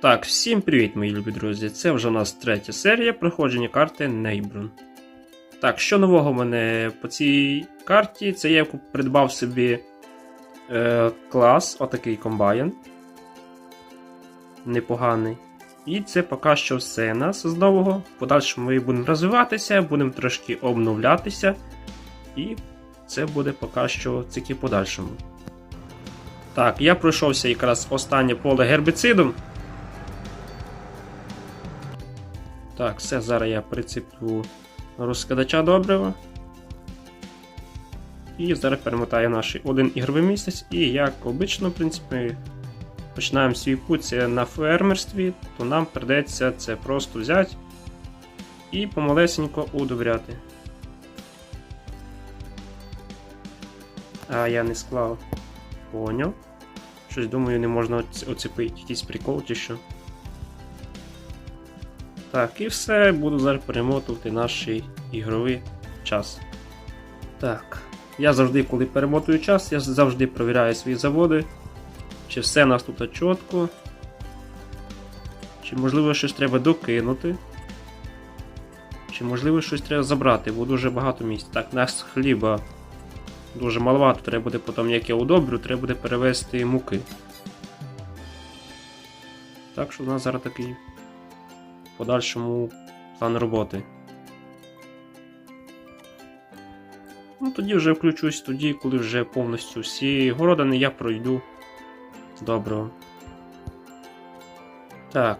Так, всім привіт, мої любі друзі. Це вже у нас третя серія проходження карти Нейбрун. Так, що нового в мене по цій карті? Це я придбав собі е, клас, отакий комбайн. Непоганий. І це поки що все нас з нового. В подальшому ми будемо розвиватися, будемо трошки обновлятися. І це буде поки що тільки в подальшому. Так, я пройшовся якраз останнє поле гербіцидом. Так, все, зараз я прицеплю розкидача добрива. І зараз перемотаю наш один ігровий місяць. І як обично, в принципі, починаємо свій путь це на фермерстві, то нам придеться це просто взяти і помалесенько удобряти. А, я не склав. Поняв. Щось думаю, не можна оцепити якийсь прикол чи що. Так, і все, буду зараз перемотувати наш ігровий час. Так. Я завжди, коли перемотую час, я завжди перевіряю свої заводи. Чи все у нас тут чітко. Чи можливо щось треба докинути. Чи можливо щось треба забрати, бо дуже багато місць. Так, нас хліба дуже маловато, треба буде потім, як я удобрю, треба буде перевести муки. Так що у нас зараз такий подальшому план роботи. Ну, тоді вже включусь тоді, коли вже повністю всі городини я пройду. Доброго. Так.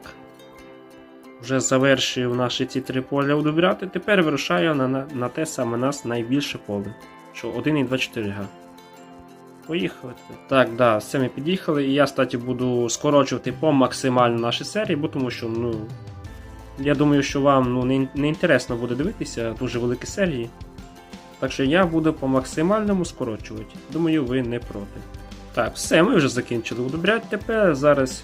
Вже завершив наші ці три поля удобряти. Тепер вирушаю на, на, на те саме нас найбільше поле. Що 1,24 га. Поїхали. Так, да, все ми під'їхали. І я, кстати, буду скорочувати по максимально наші серії, бо тому що, ну. Я думаю, що вам ну, не, не інтересно буде дивитися дуже великі серії. Так що я буду по максимальному скорочувати. Думаю, ви не проти. Так, все, ми вже закінчили удобряти. Тепер зараз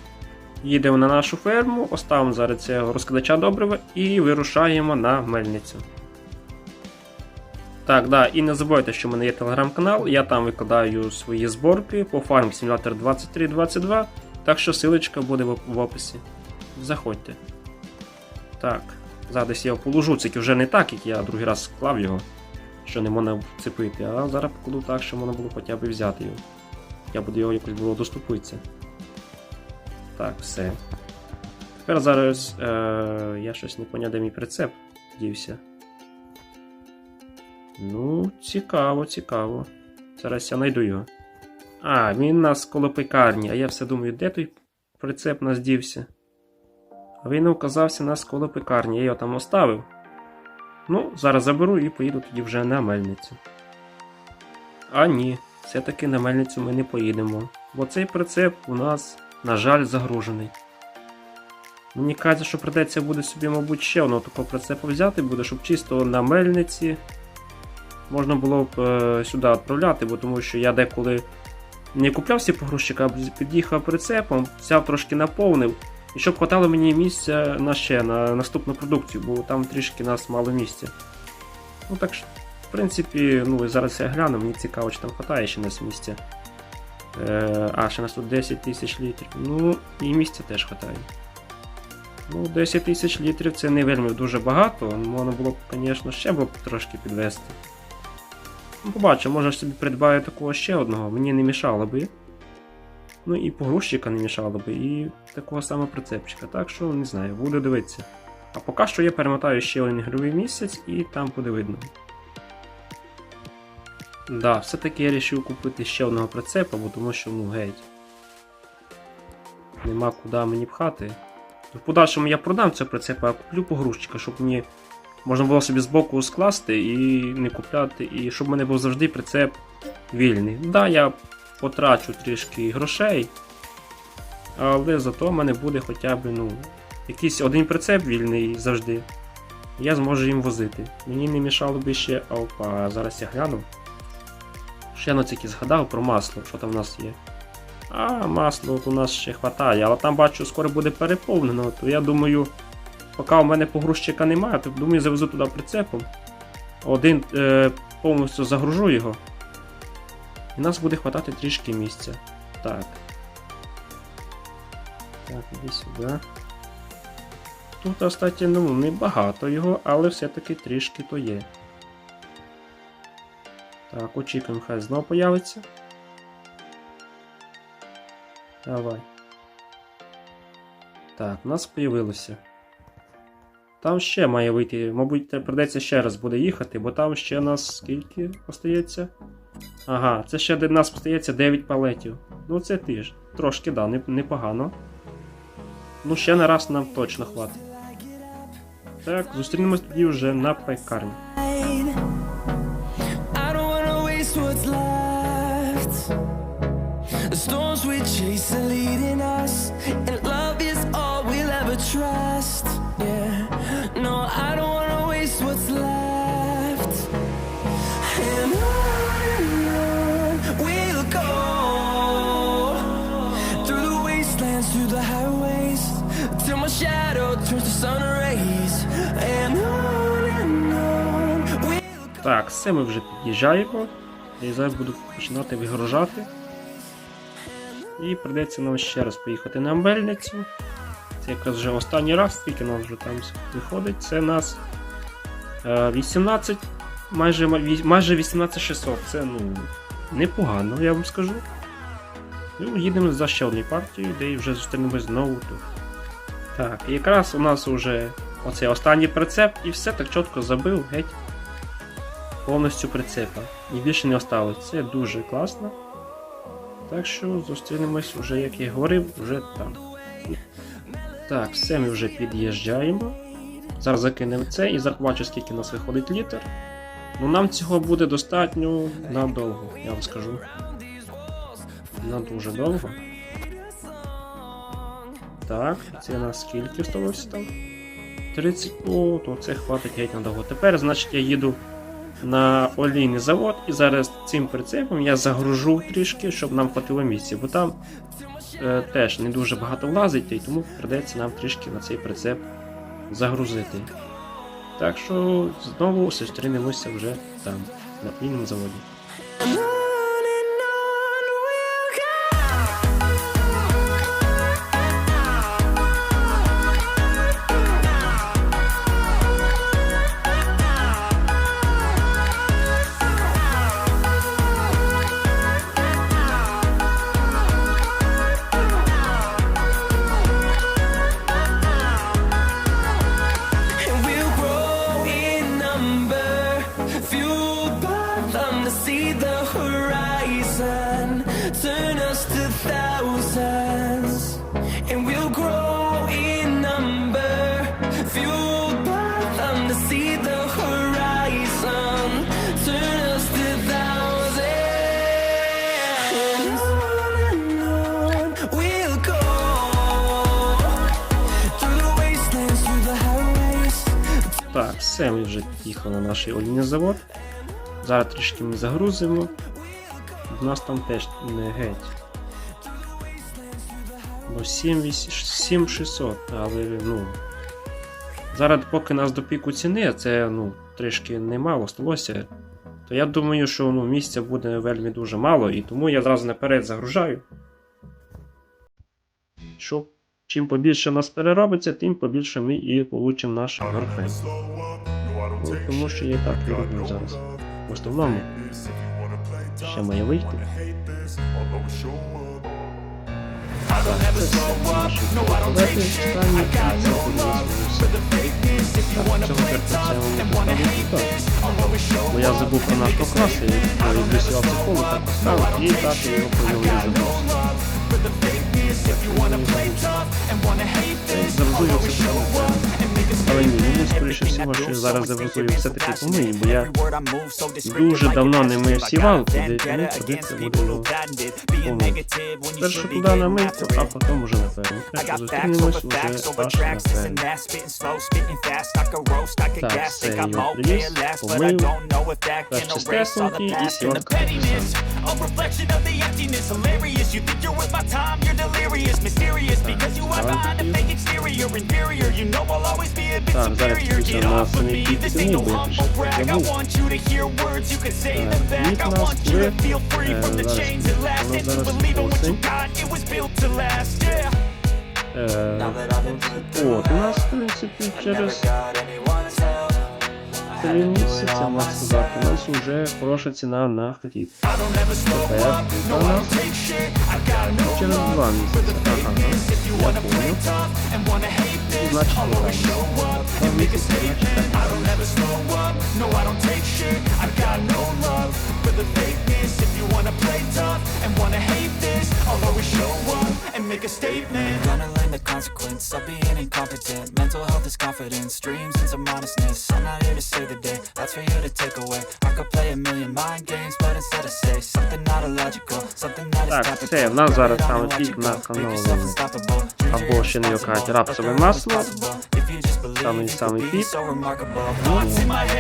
їдемо на нашу ферму, оставимо зараз цього розкидача добрива і вирушаємо на мельницю. Так, да, і не забувайте, що в мене є телеграм-канал, я там викладаю свої зборки по Farm Simulator 2322, так що силочка буде в, описі. Заходьте. Так, зараз я положу, тільки вже не так, як я другий раз склав його, що не можна вцепити, а зараз покладу так, що можна було хоча б взяти його. Я буду його якось було доступитися. Так, все. Тепер зараз е, я щось не поняв, де мій прицеп дівся. Ну, цікаво, цікаво. Зараз я знайду його. А, він у нас коло пекарні, а я все думаю, де той прицеп нас дівся? Він оказався коло пекарні, я його там оставив. Ну, зараз заберу і поїду тоді вже на мельницю. А ні, все-таки на мельницю ми не поїдемо, бо цей прицеп у нас, на жаль, загружений. Мені кажеться, що придеться буде собі, мабуть, ще одного такого прицепу взяти буде, щоб чисто на мельниці можна було б е, сюди відправляти, бо тому що я деколи не купляв всі погрузчика, а під'їхав прицепом, взяв трошки наповнив. І щоб хватало мені місця на ще на наступну продукцію, бо там трішки нас мало місця. Ну так в принципі, ну зараз я гляну, мені цікаво, чи там хватає ще нас місця. Е, а, ще нас тут 10 тисяч літрів. Ну, і місця теж хватає. Ну, 10 тисяч літрів це не вельми дуже багато, можна було б, звісно, ще б трошки підвести. Ну, побачу, може собі придбаю такого ще одного, мені не мішало би. Ну і погрузчика не мішало би, і такого саме прицепчика. Так що не знаю, буду дивитися. А поки що я перемотаю ще один ігровий місяць і там буде видно. Да, все-таки я вирішив купити ще одного прицепа, бо тому що ну геть. Нема куди мені пхати. В подальшому я продам цього прицепа, а куплю погрузчика, щоб мені можна було собі збоку скласти і не купляти, і щоб в мене був завжди прицеп вільний. Да, я потрачу трішки грошей, але зато в мене буде хоча б ну, якийсь один прицеп вільний завжди. Я зможу їм возити. Мені не мішало би ще. Опа, зараз я гляну. Ще на тільки згадав про масло, що там в нас є. А, масло от у нас ще хватає, але там бачу, скоро буде переповнено, то я думаю, поки у мене погрузчика немає, то думаю, завезу туди прицепом. Один е, повністю загружу його. І нас буде хватати трішки місця. Так. Так, іди сюди. Тут, кстати, ну, не багато його, але все-таки трішки то є. Так, очікуємо, хай знову появиться. Давай. Так, у нас появилося. Там ще має вийти. Мабуть, придеться ще раз буде їхати, бо там ще нас скільки остається? Ага, це ще до нас постається 9 палетів. Ну це теж. Трошки, да, непогано. Ну, ще на раз нам точно хватить. Так, зустрінемось тоді вже на пекарні. What's left. The storms we chase are leading все ми вже під'їжджаємо. Я зараз буду починати вигружати. І прийдеться нам ще раз поїхати на мельницю. Це якраз вже останній раз, скільки нам вже там виходить. Це нас е, 18, майже, ві- майже 18600. Це ну, непогано, я вам скажу. Ну, їдемо за ще однією партією, де вже зустрінемось знову тут. Так, і якраз у нас вже оцей останній прицеп і все так чітко забив геть повністю прицепа. І більше не осталось. Це дуже класно. Так що зустрінемось вже, як я говорив, вже там. Так, все ми вже під'їжджаємо. Зараз закинемо це і захвачу, скільки у нас виходить літр. Ну нам цього буде достатньо надовго, я вам скажу. На дуже довго. Так, це у нас скільки сталося там? 30. О, то це хватить геть надовго. Тепер, значить, я їду на олійний завод, і зараз цим прицепом я загружу трішки, щоб нам хватило місця, бо там е, теж не дуже багато влазить, і тому придеться нам трішки на цей прицеп загрузити. Так що знову зустрінемося вже там, на олійному заводі. Все, ми вже під'їхали на наш олійний завод. Зараз трішки ми загрузимо. У нас там теж не геть. Бо 7600, але ну. Зараз, поки нас до піку ціни, це ну, трішки немало сталося. То я думаю, що ну, місця буде вельми дуже мало, і тому я зразу наперед загружаю. Щоб чим побільше нас переробиться, тим побільше ми і получимо наш горпен. Ну, тому що я так роблю зараз. В основному ще має вийти. Бо я забув про наш покрас, і сюди психолог, так поставив, і так я його провів Завжди я це Але ні, мені скоріше всього, що я зараз завжди все-таки помию, бо я дуже давно не мив сівалку, де тому придеться буде його помити. Перше туди на мийку, а потім уже на ферму. Так що зустрінемось уже аж на фермі. Так, все, його привіз, помив, теж чистесенький і сівалка так само. Так, зараз Get на off of самій me, this ain't no підтримі, humble brag. I забув. want you to hear words, you can say them Так, back. від I нас want you to вже, feel free е, from the зараз chains that last. воно And to зараз believe in what you підписує. got, it was built to last. Yeah. Е, от, у нас, в принципі, через три місяці, можна сказати, Тепер у нас через два місяці. Ага, я понял. Значить, два місяці. Два місяці, значить, так. and make a statement. Gonna learn the consequence of being incompetent. Mental health is confidence, dreams and some honestness. I'm not here to save the day, that's for you to take away. I could play a million mind games, but instead I say something not illogical, something that is Так, все, в нас зараз саме not пік на. Dreams Або ще не irresponsible, рапсове масло. If you Самий- самий пік. Ну,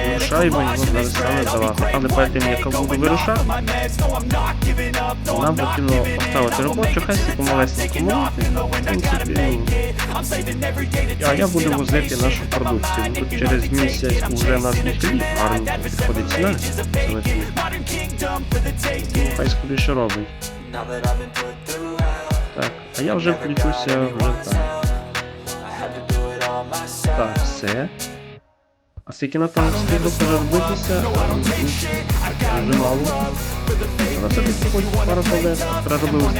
вирушаємо його зараз саме здавати. Але перед тим, як вирушати, нам потрібно поставити робочу, хай помалесеньку принципі, ну, а я буду возити нашу продукцію. Тут через місяць вже на свій хліб гарно підходить ціна. Ну, Хай скоріше робить. Так, а я вже включуся вже так. Так, все. А скільки на тому встигло переробитися? Мало. Але все-таки хоч пару палет переробили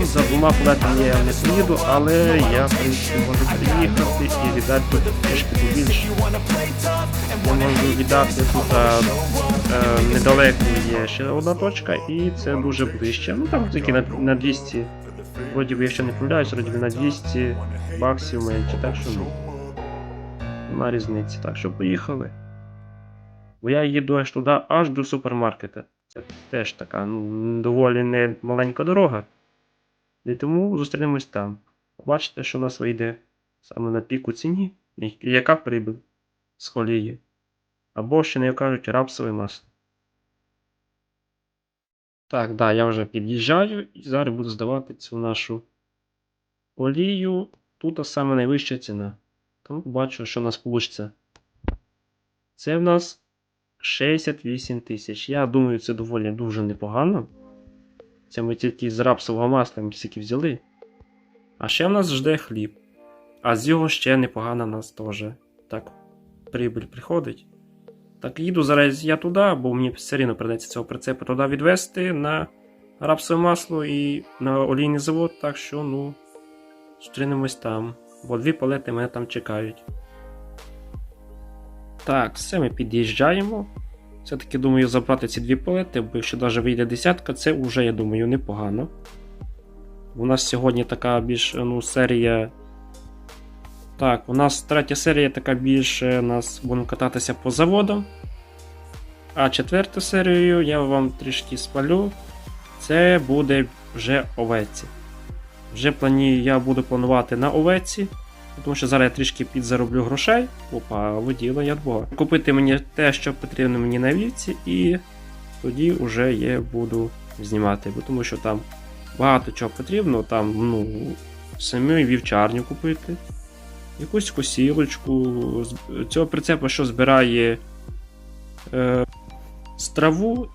Ну, за двома палетами я не поїду, але я, в принципі, можу приїхати і віддати тут трішки побільше. Я можу віддати тут а, е, недалеко є ще одна точка, і це дуже ближче. Ну там тільки на, на 200. Вроді би я ще не помиляюсь, вроді би на 200 баксів менше, так що ну. Нема різниці. Так що поїхали. Бо я їду аж туди, аж до супермаркета. Це теж така, ну, доволі не маленька дорога. І тому зустрінемось там. Побачите, що у нас вийде саме на піку ціні, яка прибиль з холії. Або ще не кажуть рапсове масло. Так, да, я вже під'їжджаю і зараз буду здавати цю нашу олію. Тут саме найвища ціна. Тому бачу, що у нас вийде. Це в нас 68 тисяч. Я думаю, це доволі дуже непогано. Це ми тільки з рапсового масла ми стільки взяли. А ще в нас жде хліб. А з його ще непогано нас теж. Так, прибиль приходить. Так, їду зараз я туди, бо мені все рівно придеться цього прицепу туди відвезти на рапсове масло і на олійний завод, так що, ну, зустрінемось там. Бо дві палети мене там чекають. Так, все ми під'їжджаємо. Все-таки думаю забрати ці дві палети, бо якщо навіть вийде десятка, це вже, я думаю, непогано. У нас сьогодні така більш ну, серія. Так, у нас третя серія така більше у нас будемо кататися по заводам. А четверту серію я вам трішки спалю. Це буде вже овеці. Вже планую, я буду планувати на овеці. Тому що зараз я трішки підзароблю грошей. Опа, виділо я двого. Купити мені те, що потрібно мені на вівці, і тоді вже я буду знімати. Бо тому що там багато чого потрібно. Там, ну, саму вівчарню купити, якусь косілочку. Цього прицепа, що збирає е, з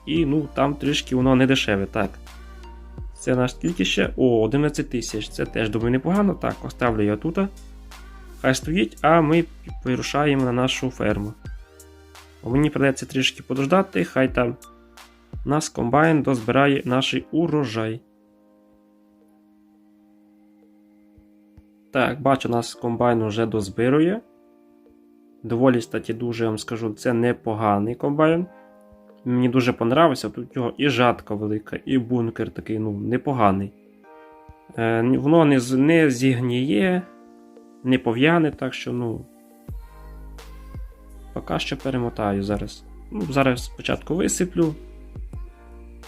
і ну, там трішки воно не дешеве. Так. Це наш скільки ще? О, 11 тисяч. Це теж думаю непогано. Так, оставлю я тут. Хай стоїть, а ми вирушаємо на нашу ферму. Мені придеться трішки подождати, хай там нас комбайн дозбирає наш урожай. Так, бачу, нас комбайн вже дозбирує. Доволі, статі, дуже я вам скажу, це непоганий комбайн. Мені дуже понравився, тут його і жатка велика, і бункер такий, ну, непоганий. Е, воно не, не зігніє, не пов'яне, так що, ну. Поки що перемотаю зараз. Ну, зараз спочатку висиплю.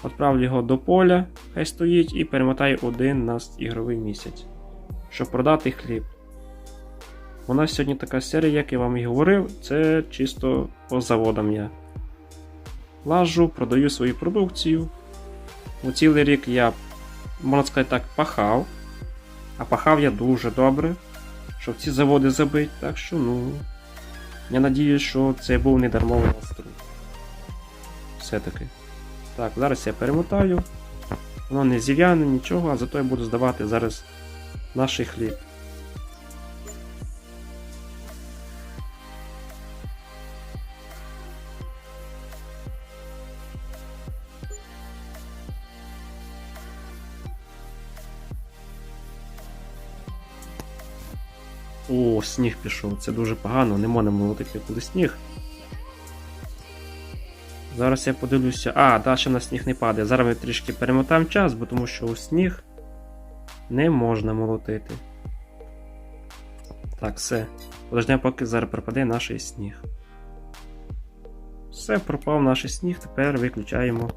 Відправлю його до поля, хай стоїть, і перемотаю один на ігровий місяць. Щоб продати хліб. У нас сьогодні така серія, як я вам і говорив, це чисто по заводам я. Лажу, продаю свою продукцію. У цілий рік я, можна сказати так, пахав. А пахав я дуже добре, щоб ці заводи забити. Так що, ну. Я надіюсь, що це був не дармовий настрій. Все-таки. Так, зараз я перемотаю. Воно не зів'яне, нічого, а зато я буду здавати зараз наш хліб. О, сніг пішов. Це дуже погано, не можна молотити коли сніг. Зараз я подивлюся. А, далі на сніг не падає. Зараз ми трішки перемотаємо час, бо тому що у сніг не можна молотити. Так, все. Подождемо, поки зараз пропаде наш сніг. Все, пропав наш сніг, тепер виключаємо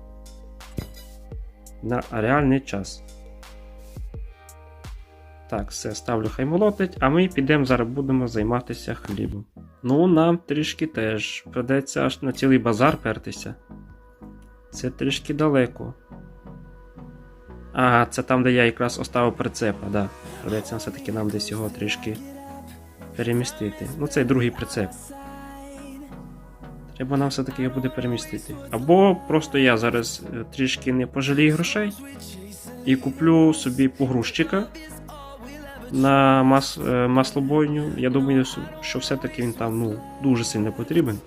на реальний час. Так, все, ставлю хай молотить, а ми підемо зараз будемо займатися хлібом. Ну, нам трішки теж придеться аж на цілий базар пертися. Це трішки далеко. Ага, це там, де я якраз оставив прицепа, да. Придеться все-таки нам десь його трішки перемістити. Ну, цей другий прицеп. Треба нам все-таки його буде перемістити. Або просто я зараз е, трішки не пожалію грошей і куплю собі погрузчика на мас, е, маслобойню. Я думаю, що все-таки він там ну, дуже сильно потрібен.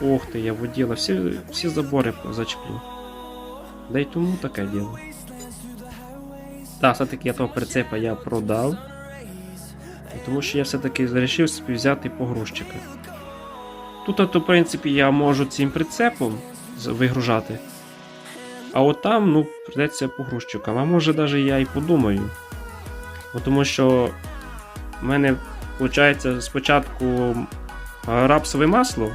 Ох ти, я воділа, всі, всі забори зачеплю. Да й тому таке діло. Так, все-таки я того прицепа я продав. Тому що я все-таки вирішив собі взяти погрузчика. Тут, в принципі, я можу цим прицепом вигружати. А от там, ну, придеться погрузчикам. А може навіть я і подумаю. Тому що в мене, виходить, спочатку рапсове масло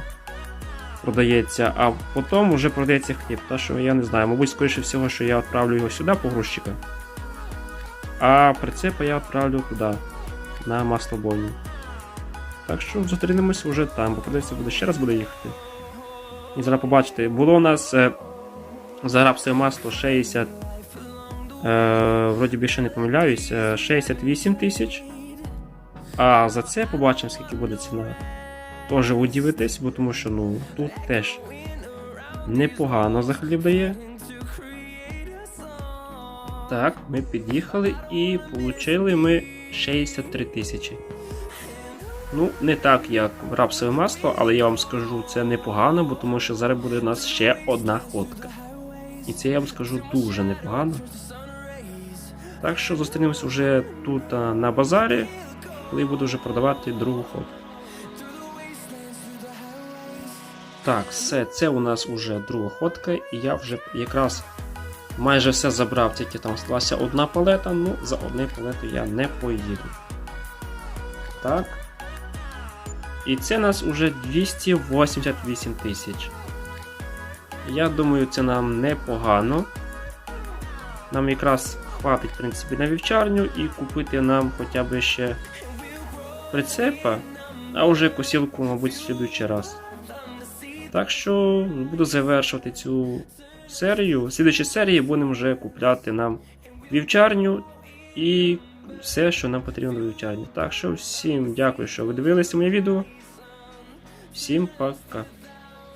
продається, а потім вже продається хліб. Та що я не знаю, мабуть, скоріше всього, що я відправлю його сюди погрузчика. А прицепа я відправлю туди, на маслобойню. Так що зустрінемося вже там, бо придеться буде ще раз буде їхати. І зараз побачите, було у нас е, за рапсове масло 60. Е, вроді більше не помиляюсь, е, 68 тисяч. А за це побачимо, скільки буде ціна. Тоже удивитесь, бо тому що ну, тут теж непогано за хліб. Так, ми під'їхали і отримали ми 63 тисячі. Ну, не так, як рапсове масло, але я вам скажу, це непогано, бо тому що зараз буде у нас ще одна ходка. І це я вам скажу дуже непогано. Так що зустрінемось вже тут на базарі, коли буду вже продавати другу ходку. Так, все, це у нас вже друга ходка, і я вже якраз майже все забрав, тільки там сталася одна палета, ну за одне палету я не поїду. Так. І це нас уже 288 тисяч. Я думаю, це нам непогано. Нам якраз хватить, в принципі, на вівчарню і купити нам хоча б ще прицепа, а вже косілку, мабуть, в слідуючий раз. Так що буду завершувати цю серію. В слідуючій серії будемо вже купляти нам вівчарню і все, що нам потрібно до вівчарні. Так що всім дякую, що ви дивилися моє відео. Всім пока.